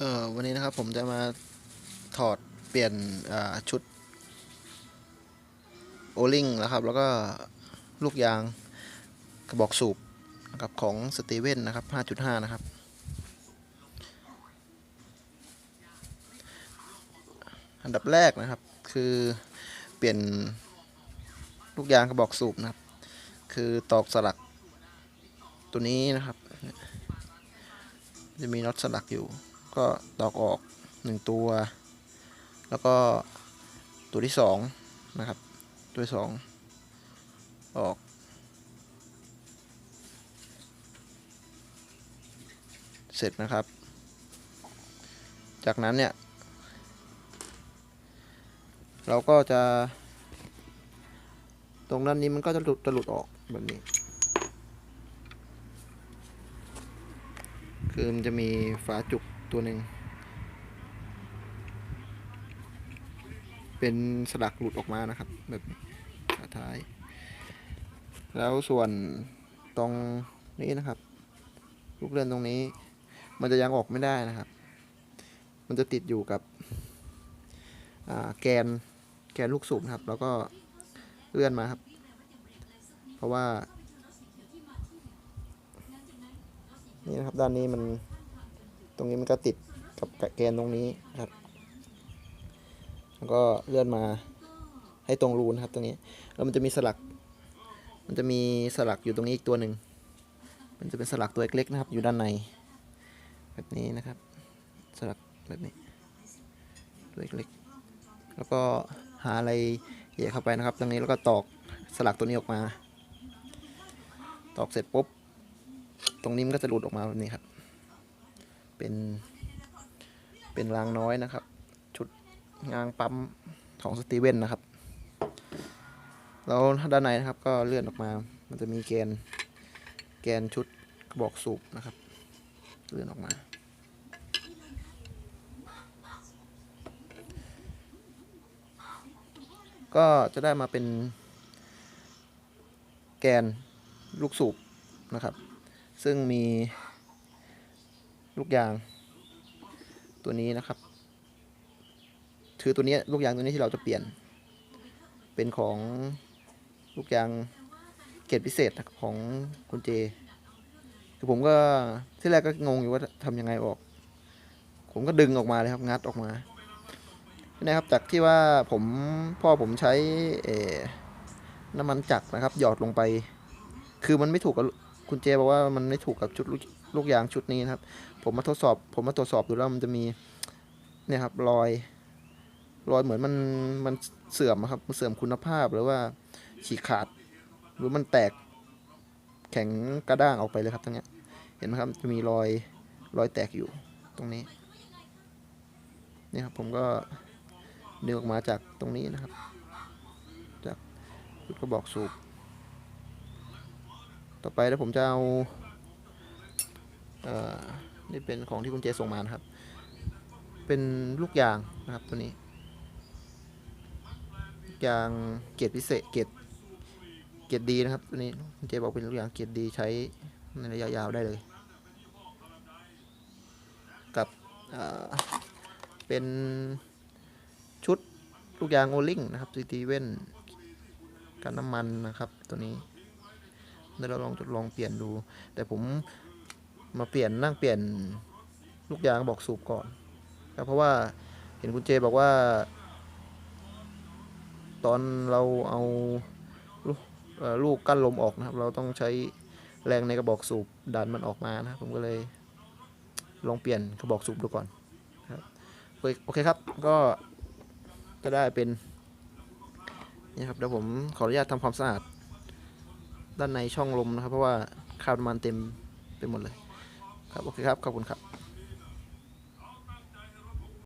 เอ่อวันนี้นะครับผมจะมาถอดเปลี่ยนชุดโอลิงนะครับ แล้วก็ลูกยางกระบอกสูบนะครับของสตีเว่นนะครับ 5.5 นะครับ อันดับแรกนะครับคือเปลี่ยนลูกยางกระบอกสูบนะครับ คือตอกสลักตัวนี้นะครับ จะมีน็อตสลักอยู่ ก็ตอกออกหนึ่งตัว แล้วก็ตัวที่สองนะครับ ตัวที่สองออก เสร็จนะครับ จากนั้นเนี่ย เราก็จะ ตรงด้านนี้มันก็จะหลุดจะหลุดออกแบบนี้คือมันจะมีฝาจุก ตัวหนึ่งเป็นสลักหลุดออกมานะครับ แบบนี้าท้าย แล้วส่วนตรงนี้นะครับ ลูกเลื่อนตรงนี้ มันจะยังออกไม่ได้นะครับ มันจะติดอยู่กับแกนแกนลูกสูบครับ แล้วก็เลื่อนมาครับ เพราะว่า นี่นะครับด้านนี้มัน ตรงนี้มันก็ติดกับแกนตรงนี้นะครับ แล้วก็เลื่อนมาให้ตรงรูนะครับตรงนี้ แล้วมันจะมีสลัก มันจะมีสลักอยู่ตรงนี้อีกตัวหนึ่ง มันจะเป็นสลักตัวเล็กๆนะครับ อยู่ด้านใน แบบนี้นะครับ สลักแบบนี้ ตัวเล็กๆ แล้วก็หาอะไรเหยียเข้าไปนะครับ ตรงนี้แล้วก็ตอกสลักตัวนี้ออกมา ตอกเสร็จปุ๊บ ตรงนี้มันก็จะหลุดออกมาแบบนี้ครับ เป็น เป็นรางน้อยนะครับ ชุดงางปั๊มของสตีเวนนะครับ แล้วด้านในนะครับก็เลื่อนออกมา มันจะมีแกน แกนชุดกระบอกสูบนะครับ เลื่อนออกมา ก็จะได้มาเป็น แกนลูกสูบนะครับ ซึ่งมี ลูกยาง ตัวนี้นะครับคือตัวนี้ลูกยางตัวนี้ที่เราจะเปลี่ยน เป็นของลูกยางเกรดพิเศษของคุณเจ คือผมก็ที่แรกก็งงอยู่ว่าทำยังไงออก ผมก็ดึงออกมาเลยครับงัดออกมานะครับจากที่ว่าผมพ่อผมใช้น้ำมันจักรนะครับ หยอดลงไป คือมันไม่ถูกกับ คุณเจบอกว่ามันไม่ถูกกับชุดลูกยางชุดนี้นะครับ ผมมาทดสอบ ผมมาตรวจสอบดูแล้วมันจะมีเนี่ยครับรอยรอยเหมือนมันมันเสื่อมอะครับมันเสื่อมคุณภาพหรือว่าฉีกขาด หรือมันแตกแข็งกระด้างออกไปเลยครับตรงนี้เห็นไหมครับจะมีรอยรอยแตกอยู่ตรงนี้นี่ครับผมก็ดึงออกมาจากตรงนี้นะครับ จากกระบอกสูบ ต่อไปแล้วผมจะเอาเอ่อนี่เป็นของที่คุณเจส่งมานะครับ เป็นลูกยางนะครับตัวนี้ยางเกรดพิเศษเกรดเกรดดีนะครับตัวนี้คุณเจบอกเป็นลูกยางเกรดดีใช้ในระยะยาวได้เลย กับเอ่อเป็นชุดลูกยางโอลิงนะครับซีตีเว่นกันน้ำมันนะครับตัวนี้ เดี๋ยวเราลองทดลองเปลี่ยนดู แต่ผมมาเปลี่ยนนั่งเปลี่ยนลูกยางบอกสูบก่อนครับเพราะว่าเห็นคุณเจบอกว่า ตอนเราเอาลูกกั้นลมออกนะครับ เราต้องใช้แรงในกระบอกสูบดันมันออกมานะครับผมก็เลยลองเปลี่ยนกระบอกสูบดูก่อนครับโอเคโอเคครับก็ก็ได้เป็นนี่ครับเดี๋ยวผมขออนุญาตทำความสะอาด ด้านในช่องลมนะครับ เพราะว่าคราบน้ำมันเต็มไปหมดเลย ครับโอเคครับขอบคุณครับ